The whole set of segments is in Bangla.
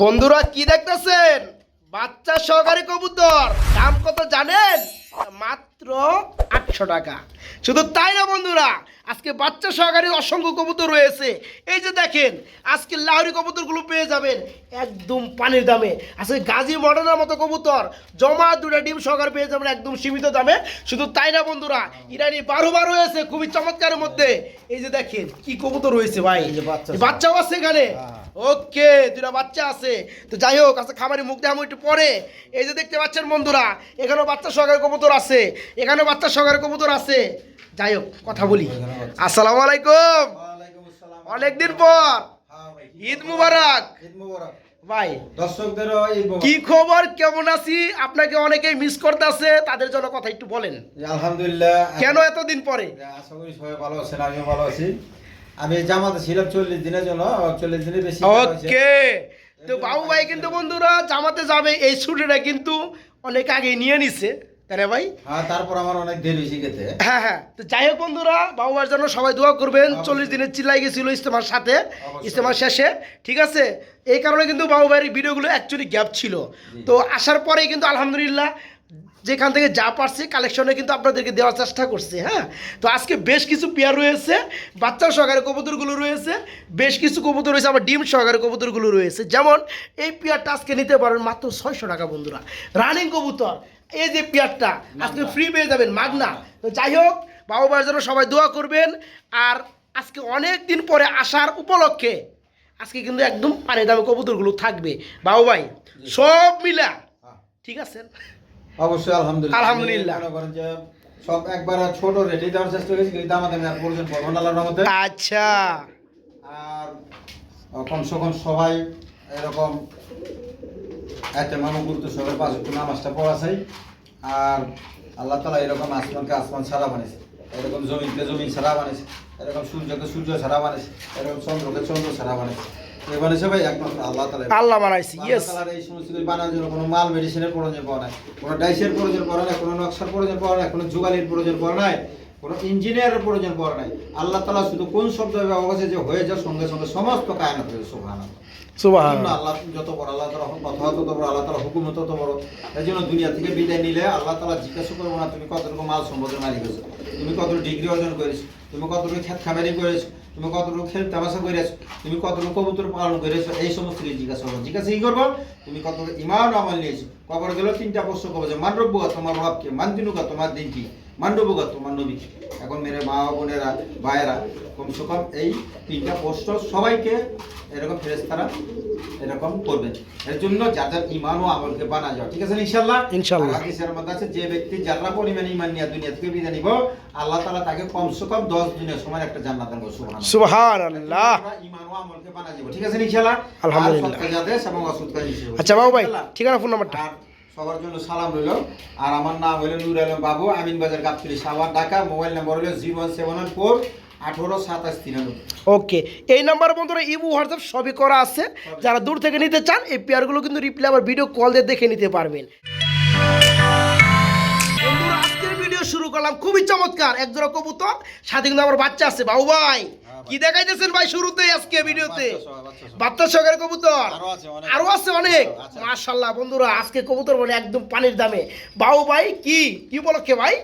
বন্ধুরা কি দেখতেছেন? বাচ্চা সহকারী কবুতর। দাম কত জানেন? মাত্র আটশো টাকা। শুধু তাই না বন্ধুরা আজকে বাচ্চা সহকারী অসংখ্য কবুতর রয়েছে। এই যে দেখেন আজকে লাহরি কবুতরগুলো পেয়ে যাবেন একদম পানির দামে। আজকে গাজী মডার্নের মতো কবুতর জমা দুটা ডিম সহকারে পেয়ে যাবেন একদম সীমিত দামে। শুধু তাই না বন্ধুরা ইরানি বারো বার রয়েছে খুবই চমৎকারের মধ্যে। এই যে দেখেন কি কবুতর রয়েছে ভাই। বাচ্চাও আছে এখানে? হ্যাঁ। ওকে দুটা বাচ্চা আছে। তো যাই হোক আজকে খামারি মুখ দেখাবো একটু পরে। এই যে দেখতে পাচ্ছেন বন্ধুরা এখানেও বাচ্চা সহকারে কবুতর আছে এখানেও বাচ্চা সহকারে কবুতর আছে। যাই হোক কথা বলি। আসসালামু আলাইকুম। অনেকদিন পর। হ্যাঁ ঈদ মুবারক। ভাই দর্শকদেরও কি খবর? কেমন আছি? আপনাকে অনেকেই মিস করতেছে তাদের জন্য কথা একটু বলেন। আলহামদুলিল্লাহ। কেন এতদিন পরে? আশা করি সবাই ভালো আছেন আমিও ভালো আছি। আমি জামাতে ছিলাম চল্লিশ দিনের জন্য চল্লিশ দিনের বেশি ওকে। তো বাবু ভাই কিন্তু বন্ধুরা জামাতে যাবে এই ছুটিটা কিন্তু অনেক আগে নিয়ে নিছে। তাই ভাই? হ্যাঁ তারপর আমার অনেক দেরি হয়েছে গেতে হ্যাঁ হ্যাঁ। তো যাই হোক বন্ধুরা বাবু ভাইয়ের জন্য সবাই দোয়া করবেন। চল্লিশ দিনের চিল্লাই গেছিল ইস্তেমার সাথে। ইস্তেমার শেষে ঠিক আছে? এই কারণে কিন্তু বাবু ভাইয়ের ভিডিওগুলো অ্যাকচুয়ালি গ্যাপ ছিল। তো আসার পরেই কিন্তু আলহামদুলিল্লাহ যেখান থেকে যা পারছি কালেকশনে কিন্তু আপনাদেরকে দেওয়ার চেষ্টা করছি হ্যাঁ? তো আজকে বেশ কিছু পেয়ার রয়েছে বাচ্চা সহকারে কবুতরগুলো রয়েছে বেশ কিছু কবুতর রয়েছে আবার ডিম সহকারে কবুতরগুলো রয়েছে। যেমন এই পেয়ারটা আজকে নিতে পারেন মাত্র ছয়শো টাকা বন্ধুরা। রানিং কবুতর এই যে পেয়ারটা আজকে ফ্রি পেয়ে যাবেন মাগনা। তো যাই হোক বাবু ভাইয়ের জন্য সবাই দোয়া করবেন। আর আজকে অনেক দিন পরে আসার উপলক্ষে আজকে কিন্তু একদম পানি দামে কবুতরগুলো থাকবে। বাবু ভাই সব মিলা। হ্যাঁ, ঠিক আছে? অবশ্যই আলহামদুলিল্লাহ। আলহামদুলিল্লাহ। সব একবার ছোট রেডি দেওয়ার চেষ্টা করেছি কিন্তু আমি আর প্রয়োজন পড়ব না আল্লাহর রহমতে আচ্ছা। আর কমসে কম সবাই এরকম এতে মামু গুরুত্ব সবাই পাঁচ একটু নামাজটা পড়া চাই। আর আল্লাহ তালা এরকম আসমানকে আসমান ছাড়া বানিয়েছে। এরকম জমিনকে জমিন ছাড়া বানিয়েছে। এরকম সূর্যকে সূর্য ছাড়া বানিয়েছে। এরকম চন্দ্রকে চন্দ্র ছাড়া বানিয়েছে। একমাত্র আল্লাহ তালা আল্লাহ বানাইছি ইয়েস আল্লাহ এই সমস্ত কিছু বানানোর জন্য কোনো মাল মেডিসিনের প্রয়োজন পড়ে নাই। কোনো ডাইসের প্রয়োজন পড়ে নাই কোনো নকশার প্রয়োজন পড়ে নাই কোনো যুগালির প্রয়োজন পড়ে নাই কোনো ইঞ্জিনিয়ারের প্রয়োজন পড়ে নাই। আল্লাহ তালা শুধু কোন শব্দ ব্যবহার করেছে যে হয়ে যাওয়ার সঙ্গে সঙ্গে সমস্ত কায়নাত হয়েছে আল্লাহ যত বড়, আল্লাহ তালা তত বড়, আল্লাহ তালা হুকুম তত জন্য দুনিয়া বিদায় নিলে আল্লাহ তালা জিজ্ঞাসা করব না তুমি কতটুকু মাল সম্পদের মালিক হয়েছো? তুমি কতটুকু ডিগ্রি অর্জন করেছ? তুমি কতটুকু খেত খামারি করেছ? তুমি কতটুকু খেল তামাশা করেছ? তুমি কতটুকু কবুতর পালন করেছ? এই সমস্ত কিছু জিজ্ঞাসা করব। জিজ্ঞাসা কি করব? তুমি কতটুকু ইমান আমল নিয়েছো? কবর গেল তিনটা প্রশ্ন করব যে, মান মানরব্বুকা তোমার রবকে মানদিনুকা তোমার দিন কি? মান্ডবুকা তোমার নবী কি? এখন মেরে মা বোনেরা ভাইয়েরা কমসে কম এই তিনটা প্রশ্ন সবাইকে এরকম ফেরেস্তারা এরকম করবেন এর জন্য যার যার ইমান ও আমলকে বানা যাও। ঠিক আছে ইনশাল্লাহ ইনশাল্লাহ। হাদিসের মধ্যে আছে যে ব্যক্তি যারা পরিমাণ ইমান নিয়ে দুনিয়া থেকে বিদায় নিব আল্লাহ তাআলা তাকে কমসে কম 10 দিনের সময় একটা জান্নাত দান করবে। সুবহানাল্লাহ। সুবহান আল্লাহ ইমান ও আমলকে বানা যাব। ঠিক আছে ইনশাল্লাহ আলহামদুলিল্লাহ। এবং অসৎ আচ্ছা বাবু ভাই ঠিকানা ফোন নাম্বারটা সবার জন্য সালাম রইল। আর আমার নাম হইল নুর আলম বাবু আমিন বাজার গাবতলি সাভার ঢাকা। মোবাইল নাম্বার হলো zero one seven one four আঠারো সাতাশ তিরানব্বই। ওকে এই নাম্বার বন্ধুরা ইবু হোয়াটসঅ্যাপ সবই করা আছে। যারা দূর থেকে নিতে চান এই পেয়ারগুলো কিন্তু রিপ্লাই আবার ভিডিও কল দিয়ে দেখে নিতে পারবেন। বন্ধুরা আজকের ভিডিও শুরু করলাম। খুবই চমৎকার। এক জোড়া কবুতর সাথে কিন্তু আমার বাচ্চা আছে বাবু ভাই। কি দেখাইতেছেন ভাই শুরুতে আজকে ভিডিওতে? বাচ্চা সহ, বাচ্চা সহ। বাচ্চা সহকারে কবুতর? আরও আছে অনেক। অনেক? আচ্ছা। মাশাল্লাহ বন্ধুরা আজকে কবুতর বলে একদম পানির দামে। বাউ ভাই কি? কি কে ভাই?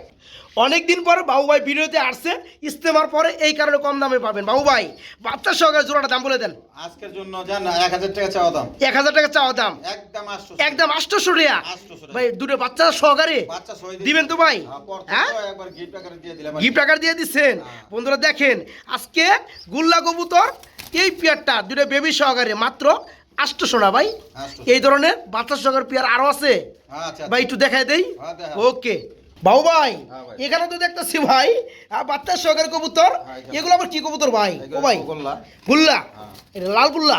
অনেকদিন পরে বাবু ভাই ভিডিওতে আসছে ইস্তেমার পরে এই কারণে কম দামে পাবেন। বাবু ভাই বাচ্চা সহকারে জোড়াটা দাম বলে দেন। আজকের জন্য জান এক হাজার টাকা চাওয়া দাম। এক হাজার টাকা চাওয়া দাম। একদম আসছো একদম আটশোশো টাকা। ভাই দুটো বাচ্চা সহকারে দিবেন তো ভাই? হ্যাঁ, পর হ্যাঁ? গিফট আকারে দিয়ে গিফট দিচ্ছেন হ্যাঁ। বন্ধুরা দেখেন আজকে গুল্লা কবুতর এই পেয়ারটা দুটো বেবি সহকারে মাত্র আটশোশো না ভাই? এই ধরনের বাচ্চা সহকারে পেয়ার আরও আছে? হ্যাঁ, আচ্ছা। ভাই একটু দেখাই দেই। হ্যাঁ, ওকে বাবু ভাই হ্যাঁ। এখানে তো দেখতেছি ভাই বাচ্চার সহকারে কবুতর। হ্যাঁ, এগুলো আবার কি কবুতর ভাই? ও ভাই গোল্লা। হ্যাঁ। এটা লাল গুল্লা?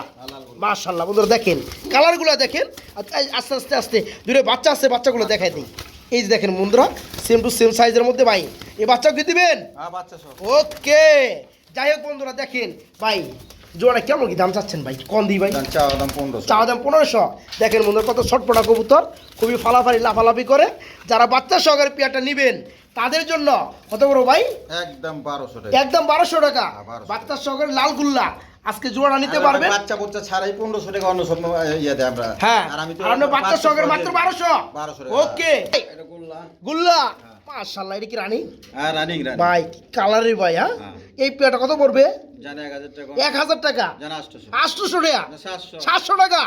মাশাল্লাহ বন্ধুরা দেখেন কালারগুলো দেখেন আস্তে আস্তে আস্তে দুটো বাচ্চা আছে বাচ্চাগুলো দেখাই দিই। এই যে দেখেন বন্ধুরা সেম টু সেম সাইজের মধ্যে ভাই। এই বাচ্চাও কি দিবেন? বাচ্চা ওকে। যাই হোক বন্ধুরা দেখেন ভাই জোড়া কেমন কি দাম চাচ্ছেন ভাই? কম দিই ভাই। চাওয়া দাম পনেরোশো। চাওয়া দাম পনেরোশো? দেখেন বন্ধুরা কত ছটপটা কবুতর। খুবই ফালাফালি লাফালাফি করে। যারা বাচ্চা সহকারে পেয়ারটা নেবেন তাদের জন্য কত বড় ভাই? একদম বারোশো টাকা। একদম বারোশো টাকা। বাচ্চা সহকারে লালগুল্লা আজকে জোড়া নিতে আর পারবেন বাচ্চা বাচ্চা ছাড়াই পনেরোশো টাকা অন্য সব ইয়ে দেয় আমরা। হ্যাঁ আর আমি তো বাচ্চার সহকারে মাত্র বারোশো। বারোশো ওকে। এটা করলাম গুল্লা। মাশাল্লাহ এটা কি রানী আর রানিং রানিং ভাই কালারের ভাই হ্যাঁ? হ্যাঁ। এই পেয়ারটা কত পড়বে? জানে টাকা। টাকা? জানে টাকা?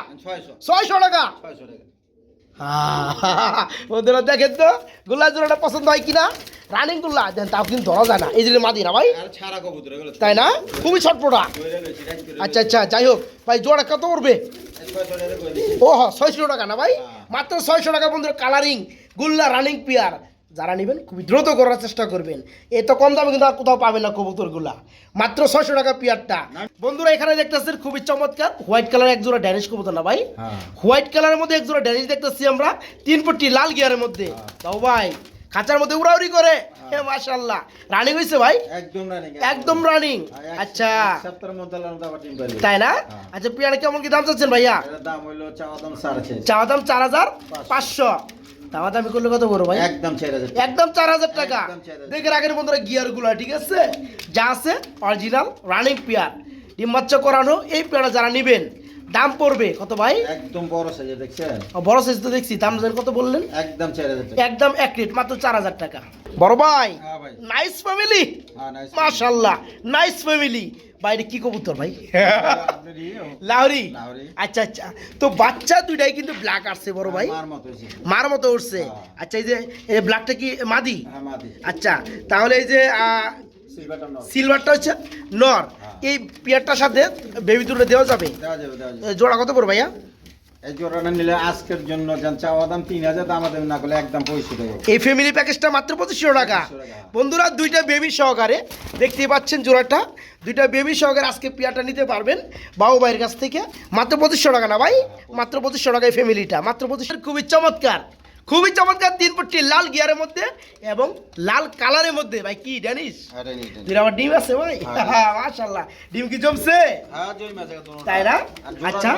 টাকা? বন্ধুরা দেখেন তো গোল্লা জোড়াটা পছন্দ হয় কিনা? রানিং গোল্লা দেন তাও কিন্তু ধরা যায় না। এই যে মাদি না ভাই? তাই না? খুবই ছটপটা আচ্ছা আচ্ছা যাই হোক ভাই জোড়া কত পড়বে। ও হ ছয়শো টাকা না ভাই? হ্যাঁ। মাত্র ছয়শো টাকা বন্ধুরা কালারিং গুল্লা রানিং পেয়ার যারা নেবেন খুবই দ্রুত করার চেষ্টা করবেন। এ তো কম দামে কিন্তু আর কোথাও পাবেন না কবুতরগুলা। মাত্র ছয়শো টাকা পেয়ারটা। বন্ধুরা এখানে দেখতেছেন খুবই চমৎকার হোয়াইট কালার এক জোড়া ড্যানিশ কবুতর না ভাই? হ্যাঁ। হোয়াইট কালারের মধ্যে এক জোড়া ড্যানিশ দেখতেছি আমরা তিন পট্টি লাল গিয়ারের মধ্যে। তাও ভাই খাঁচার মধ্যে উড়াউড়ি করে। হে মাশাল্লাহ রানিং হয়েছে ভাই? একদম রানিং একদম। রানিং আচ্ছা। তাই না? হ্যাঁ। আচ্ছা পেয়ারা কেমন কি দাম চাচ্ছেন ভাইয়া? দাম চার। চাওয়া দাম চার হাজার পাঁচশো। চাওয়া দামি করলে কত বড় ভাই? একদম চার হাজার একদম চার হাজার টাকা। দেখে রাখেন বন্ধুরা গিয়ারগুলা ঠিক আছে? যা আছে অরিজিনাল রানিং পেয়ার ডিম বাচ্চা করানো এই পেয়ারা যারা নেবেন দাম পড়বে কত ভাই? একদম বড় সাইজে দেখছেন? বড় সাইজ তো দেখছি। দাম কত বললেন? একদম চার হাজার টাকা। একদম এক রেট মাত্র চার হাজার টাকা। বড় ভাই ভাই। নাইস ফ্যামিলি হ্যাঁ মাশাল্লাহ নাইস ফ্যামিলি বাইরে কি কবুতর ভাই? লাউরি লাহরি আচ্ছা আচ্ছা। তো বাচ্চা দুইটাই কিন্তু ব্ল্যাক আসছে বড় ভাই। মার মতো হয়েছে। মার মতো উঠছে। হ্যাঁ। আচ্ছা এই যে এই ব্ল্যাকটা কি মাদি? হ্যাঁ, আচ্ছা তাহলে এই যে সিলভারটা হচ্ছে নর। হ্যাঁ। এই পেয়ারটার সাথে বেবি দুটো দেওয়া যাবে। জোড়া কত পড়বে ভাইয়া? এই জোড়াটা নিলে আজকের জন্য যান চাওয়া দাম তিন হাজার দাম না করলে একদম এই ফ্যামিলি প্যাকেজটা মাত্র পঁচিশশো টাকা। বন্ধুরা দুইটা বেবি সহকারে দেখতে পাচ্ছেন জোড়াটা। দুইটা বেবি সহকারে আজকে পেয়ারটা নিতে পারবেন বাবু ভাইয়ের কাছ থেকে। মাত্র পঁচিশশো টাকা না ভাই? মাত্র পঁচিশশো টাকায় ফ্যামিলিটা মাত্র পঁচিশশো খুবই চমৎকার। খুবই চমৎকার তিন পট্টি লাল গিয়ারের মধ্যে এবং লাল কালারের মধ্যে। ভাই কি জানিস? যান। দুই আবার ডিম আছে ভাই? হ্যাঁ। মাশাল্লাহ ডিম কি জমছে? হ্যাঁ, তাই না? আচ্ছা।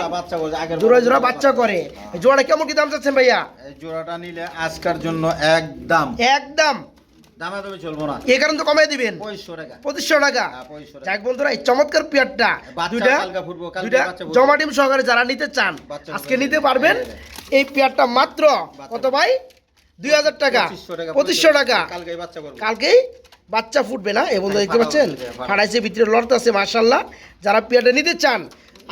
জোড়া জোড়া বাচ্চা করে। জোড়া কেমন কি দাম চাচ্ছেন ভাইয়া? এই জোড়াটা নিলে আজকের জন্য একদম। একদম। দামে দামে চলবো না। এই কারণ তো কমাই দিবেন। পঁয়ষট্টি পঁচিশশো টাকা। হ্যাঁ, 2500 টাকা। যাক বন্ধুরা এই চমৎকার পেয়ারটা। দুইটা কালকে ফুটবো, কালকে দুইটা বাচ্চা ফুটবো। জমা ডিম সহকারে যারা নিতে চান আজকে নিতে পারবেন। এই পেয়ারটা মাত্র কত ভাই? দুই হাজার টাকা। পঁচিশশো টাকা করব। কালকেই বাচ্চা ফুটবে না? এই বন্ধু দেখতে পাচ্ছেন? ফাড়াইছে ভিতরে লড়ত আছে মার্শাল্লাহ যারা পেয়ারটা নিতে চান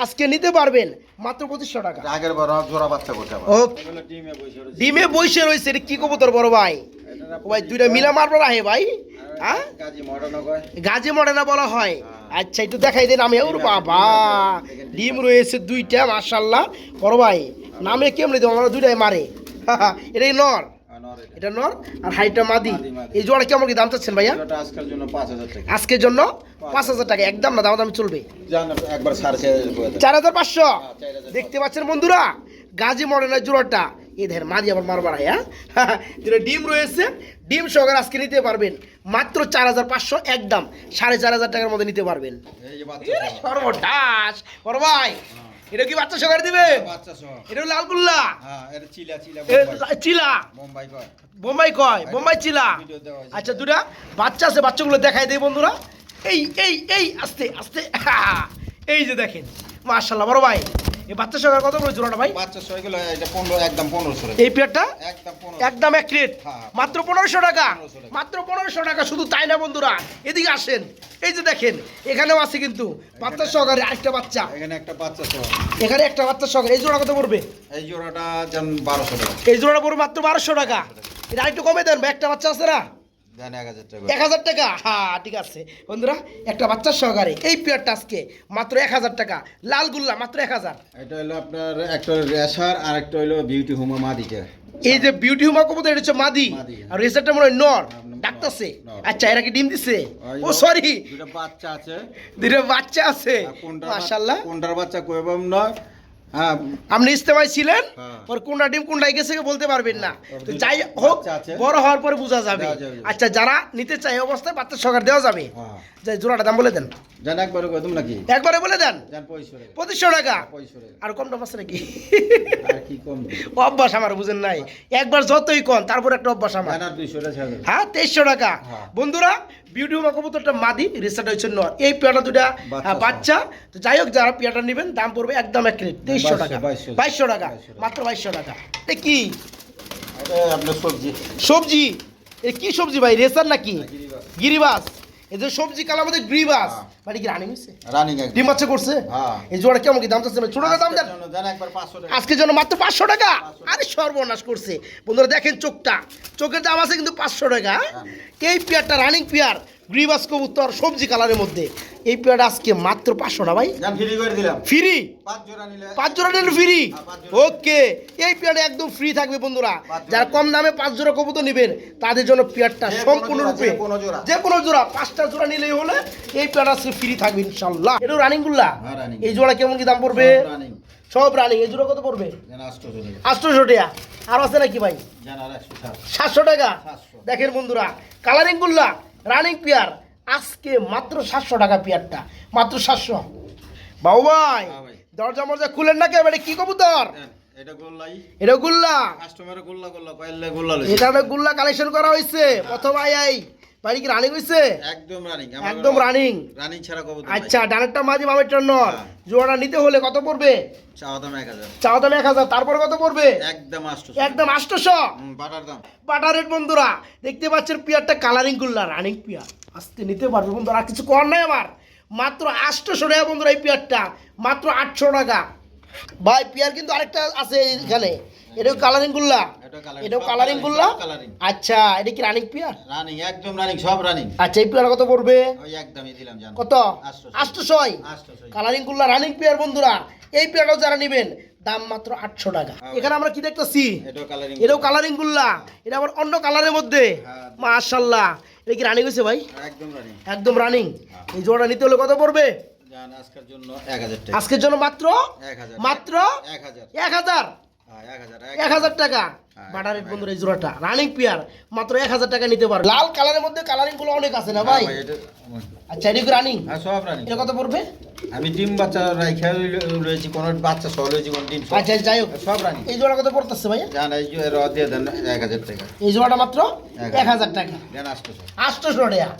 আজকে নিতে পারবেন মাত্র পঁচিশশো টাকা। আগের বার জোড়া বাচ্চা করছে ও ডিমে বসে রয়েছে। ডিমে বসে রয়েছে এটা কি কবুতর বড় ভাই? ও ভাই দুইটা মিলা মারবার আহে ভাই। হ্যাঁ? গাজী মডেনা বলা হয়। হ্যাঁ। আচ্ছা একটু দেখাই দেন আমি। ওর বাবা ডিম রয়েছে দুইটা মাশাল্লাহ বড় ভাই নামে কেমনি দেবো? আমরা দুইটাই মারে। এটাই নর। এটা। এটা নর আর হাইটা মাদি। এই জোড়া কেমন কি দাম চাচ্ছেন ভাইয়া? আজকের জন্য পাঁচ হাজার টাকা। একদম না দাম দামি চলবে সাড়ে চার হাজার পাঁচশো। হ্যাঁ, দেখতে পাচ্ছেন বন্ধুরা গাজী মডেলের জোড়াটা। এই দেখেন মাদি আবার মারবার হ্যাঁ? যেটা ডিম রয়েছে ডিম সহকারে আজকে নিতে পারবেন। মাত্র চার হাজার পাঁচশো একদম। সাড়ে চার হাজার টাকার মধ্যে নিতে পারবেন। বড় ভাই। এটা কি বাচ্চা সহকারে দিবে? বাচ্চা সহ। এটা লালগুল্লা। হ্যাঁ এটা চিলা চিলা বোম্বাই। চিলা? বোম্বাই কয়। বোম্বাই কয়? বোম্বাই চিলা। আচ্ছা দুটা। বাচ্চা আছে বাচ্চাগুলো দেখাই দেই বন্ধুরা। এই এই এই আস্তে আস্তে। এই যে দেখেন। মার্শাল্লাহ বড় ভাই। এই বাচ্চা সহকারে কত করে জোড়াটা ভাই? বাচ্চা সহ এগুলো এটা পনেরো একদম পনেরোশো। এই পেয়ারটা? একদম পনেরো একদম এক রেট হ্যাঁ। মাত্র পনেরোশো টাকা? 1500 টাকা। মাত্র পনেরোশো টাকা শুধু তাই না বন্ধুরা? এদিকে আসেন। এই যে দেখেন এখানেও আছে কিন্তু। বাচ্চা সহকারে আরেকটা বাচ্চা। এখানে একটা বাচ্চা সহ এখানে একটা বাচ্চা সহকারে এই জোড়া কত পড়বে? এই জোড়াটা যেন বারোশো টাকা। এই জোড়াটা পড়বে মাত্র বারোশো টাকা। এটা আরেকটু কমে দেন একটা বাচ্চা আছে না? এক হাজার টাকা। হ্যাঁ ঠিক আছে। বন্ধুরা একটা বাচ্চার সহকারে এই পেয়ারটা আজকে মাত্র এক হাজার টাকা। লাল গুল্লা মাত্র এক হাজার। এটা হলো আপনার একটা রেশার আর একটা হলো বিউটি হোমা মাদিকে। এই যে বিউটি হুমা কবুতর এটা হচ্ছে মাদি। মাদি। আর রেসারটা মনে হয় নর। ডাকতেছে। আচ্ছা এরা কি ডিম দিছে? ও সরি দুটো বাচ্চা আছে। দুটো বাচ্চা আছে। বা- কোনটার বাচ্চা কইবাম নয়। হ্যাঁ আপনি ইস্তেমায় ছিলেন হ্যাঁ। ওর কোনটা ডিম গেছে বলতে পারবেন না। তো যাই হোক বড় হওয়ার পরে বোঝা যাবে। আচ্ছা যারা নিতে চায় এই অবস্থায় বাচ্চা সকার দেওয়া যাবে। হ্যাঁ। যাই জোড়াটা দাম বলে দেন। জান একবার কই তুমি নাকি? একবারে বলে দেন। পঁচিশশো টাকা। আর কম দাম আছে নাকি? অভ্যাস আমার বুঝেন নাই। একবার যতই কম তারপর একটা অভ্যাস আমার। জান আর 200 টা ছাড়বে হ্যাঁ তেইশশো টাকা। হ্যাঁ। বন্ধুরা বিউটি মা কবুতরটা মাদি রিসার্ট হয়েছে নর। এই পেয়াটা দুটা বাচ্চা হ্যাঁ, তো যাই হোক যারা পেয়াটা নেবেন দাম পড়বে একদম এক টাকা বাইশশো। টাকা। বাইশশো টাকা। মাত্র বাইশশো টাকা। এ কি? সবজি। সবজি? এ কি সবজি ভাই রেসার নাকি? গিরিবাস। গিরিবাস। এই যে সবজি কালার মধ্যে গ্রিবাস। হ্যাঁ। মানে কি রানিং হয়েছে রানিং ডিম বাচ্চা করছে? হ্যাঁ। এই জোড়া কেমন কি দাম চাচ্ছে ছোট করে দাম জান একবার 500 টাকা। আজকের জন্য মাত্র পাঁচশো টাকা? 500 আরে সর্বনাশ করছে। বন্ধুরা দেখেন চোখটা। চোখের দাম আছে কিন্তু পাঁচশো টাকা হ্যাঁ। এই পেয়ারটা? Running pair. গ্রিবাস কবুতর সবজি কালারের মধ্যে। এই পেয়ারটা আজকে মাত্র পাঁচশো না ভাই। ফ্রি করে দিলাম। ফ্রি পাঁচ জোড়া নিলে ফ্রি হ্যাঁ। ওকে এই পেয়ারটা একদম ফ্রি থাকবে বন্ধুরা। যারা কম দামে পাঁচ জোড়া কবুতর নেবেন তাদের জন্য পেয়ারটা সম্পূর্ণরূপে যে কোনো জোড়া। পাঁচটা জোড়া নিলেই হলে এই পেয়ারটা আজকে ফ্রি থাকবে ইনশাল্লাহ এটা রানিং গুল্লা হ্যাঁ, এই জোড়া কেমন কি দাম পড়বে? সব রানিং এই জোড়া কত পড়বে? 800 টাকা। আটশোশো টাকা। আর আছে নাকি ভাই? জান আর 160 সাতশো টাকা? 700 দেখেন বন্ধুরা কালারিং গুল্লা রানিং পেয়ার আজকে মাত্র সাতশো টাকা পেয়ারটা। মাত্র সাতশো। বাবু ভাই হ্যাঁ দরজা মরজা খুলেন না কে কি কবুতর? জান, এটা গোল্লাই। এটা গুল্লা। কাস্টমারে গোল্লা গোল্লা কইলে গোল্লা এটা একটা কালেকশন করা হয়েছে প্রথম আই আই। বাড়ি কি রানিং হয়েছে একদম রানিং একদম রানিং রানিং ছাড়া কবুতর আচ্ছা ডানেরটা মাঝি বামেরটা নর। নিতে হলে কত পড়বে? চাওয়া দাম 1000 চাওয়া দাম এক হাজার। কত পড়বে? একদম 800 একদম আটশোশো হুম, বাটার দাম। বাটারের বন্ধুরা দেখতে পাচ্ছেন পিয়ারটা কালারিং গুল্লা রানিং পিয়ার। আজকে নিতে পারবে বন্ধুরা আর কিছু কর নাই আমার মাত্র আটশোশো টাকা বন্ধুরা এই পিয়ারটা। মাত্র আটশো টাকা। ভাই পিয়ার কিন্তু আরেকটা আছে এখানে। এটাও কালারিং গুল্লা? এটাও কালারিং গুল্লা? আচ্ছা এটা কি রানিং পিয়ার? রানিং একদম রানিং সব রানিং আচ্ছা এই পিয়ার কত পড়বে? ওই একদমই দিলাম জান। কত? আটশোশো। আটশোশয় 800 কালারিং গুল্লা রানিং পিয়ার বন্ধুরা। এই পিয়ারটাও যারা নেবেন দাম মাত্র আটশো টাকা। হ্যাঁ। এখানে আমরা কি দেখতেছি? এটাও কালারিং এটাও কালারিং গুল্লা। এটা আবার অন্য কালারের মধ্যে। হ্যাঁ। মাশাল্লাহ এটা কি রানিং হয়েছে ভাই? একদম রানিং একদম রানিং হ্যাঁ। এই জোড়া নিতে হলে কত পড়বে? আজকের জন্য 1000 টাকা। আজকের জন্য মাত্র? 1000 মাত্র? এক হাজার। হ্যাঁ 1000 এক হাজার টাকা। হ্যাঁ, বাটার রেট বন্ধুরা এই জোড়াটা। রানিং পিয়ার মাত্র এক হাজার টাকা নিতে পারবে। লাল কালারের মধ্যে কালারিংগুলো অনেক আছে না ভাই? ভাই আচ্ছা এটা রানিং হ্যাঁ সব রানিং এটা কত পড়বে? আমি ডিম বাচ্চা রাইখা রয়েছি কোন বাচ্চা সহ রয়েছি কোন ডিম আচ্ছা যাই হোক। সব রানিং এই জোড়া কত পড়তেছে ভাই জান এই র দিয়ে দেন 1000 টাকা। এই জোড়াটা মাত্র এক এক হাজার টাকা। জান 800 আটশোশো টাকা।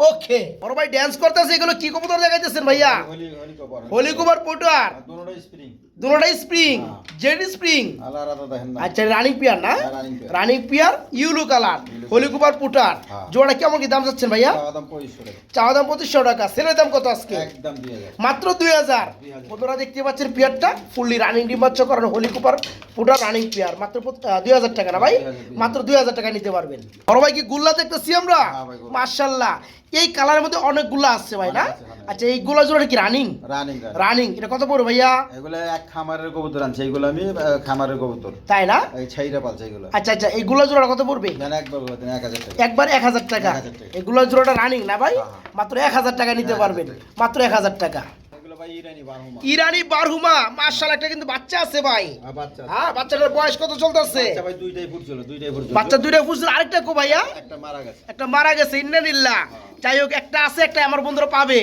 ওকে। বড় ভাই ড্যান্স করতেছে এগুলো কি কবুতর দেখাইতেছেন ভাইয়া? হলি কবর পটুয়ার? স্প্রিং দুটোটাই স্প্রিং হ্যাঁ। জেড স্প্রিং আচ্ছা রানিং পিয়ার না? হ্যাঁ, running pair. Yellow colour Yellow হোলি কুমার পুটার। হ্যাঁ। জোড়া কেমন কি দাম চাচ্ছেন ভাইয়া? চাওয়া দাম 2500 টাকা। পঁচিশশো টাকা। সেলের দাম কত আজকে? মাত্র দুই হাজার। 2000 বন্ধুরা দেখতে পাচ্ছেন পিয়ারটা? ফুললি রানিং ডিম্বাচ্ছ করানো হোলি কুপার পুটার রানিং পিয়ার। মাত্র দুই হাজার টাকা না ভাই? মাত্র দুই হাজার টাকা নিতে পারবেন। বড় ভাই কি গুল্লা দেখতেছি আমরা? মার্শাল্লাহ এই কালারের মধ্যে অনেকগুলা আসছে ভাই না। আচ্ছা এই গুলা জোড়া কি রানিং রানিং রানিং এটা কত পড়বে ভাইয়া? এগুলো এক খামারের কবুতর আনছে এগুলো আমি খামারের কবুতর। তাই না? এই ছাইরা পালছে এগুলো। আচ্ছা আচ্ছা এই গুলা জোড়া কত পড়বে? জান একবার বলে দিন 1000 টাকা। একবার এক হাজার টাকা? 1000 টাকা। এগুলো জোড়াটা রানিং না ভাই? হ্যাঁ, হ্যাঁ। মাত্র এক হাজার টাকা নিতে পারবেন। মাত্র এক হাজার টাকা। ইরানি বারহুমা। মার্শাল একটা কিন্তু বাচ্চা আছে ভাই। হ্যাঁ বাচ্চাটার বয়স কত চলতেছে? বাচ্চা দুইটাই ফুট ছিল দুইটাই ফুট ছিল বাচ্চা দুইটা ফুসল আরেকটা কো ভাইয়া? একটা মারা গেছে। একটা মারা গেছে ইন্নানিল্লা যাই হোক একটা আছে একটা আমার বন্ধুরা পাবে।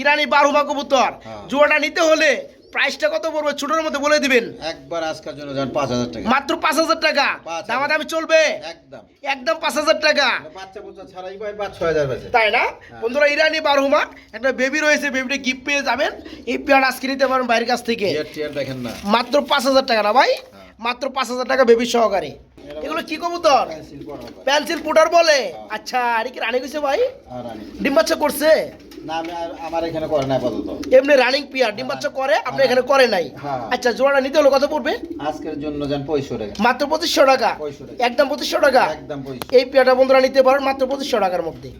ইরানি বারহুমা কবুতর। জোড়াটা নিতে হলে প্রাইসটা কত পড়বে? ছোটোর মধ্যে বলে দিবেন। একবার আজকের জন্য যান 5000 টাকা। মাত্র পাঁচ হাজার টাকা? 5,000 দামাদামি চলবে? একদম। একদম পাঁচ হাজার টাকা। বাচ্চা বুচ্চা ছাড়াই ভাই 5 6000 বেচে তাই না? বন্ধুরা ইরানি বারহুমা একটা বেবি রয়েছে বেবিটা গিফট পেয়ে যাবেন। এই পেয়ার আজকে নিতে পারেন বাইরের কাছ থেকে। দেখেন না। মাত্র পাঁচ হাজার টাকা না ভাই? মাত্র পাঁচ হাজার টাকা বেবি সহকারে। এগুলো কি কবুতর? পেন্সিল। পুটার বলে? আচ্ছা এটা কি রানি গেছে ভাই? আর ডিম বাচ্চা করছে? না আমার এখানে করে না আপাতত। এমনি রানিং পিয়ার ডিম বাচ্চা করে আপনি এখানে করে নাই? হ্যাঁ। আচ্ছা জোড়াটা নিতে হলে কত পড়বে? আজকের জন্য যান 2500 টাকা। মাত্র পঁচিশশো টাকা? 2500 টাকা। একদম টাকা? একদম এই পিয়াটা বন্ধুরা নিতে পারেন মাত্র পঁচিশশো টাকার মধ্যে।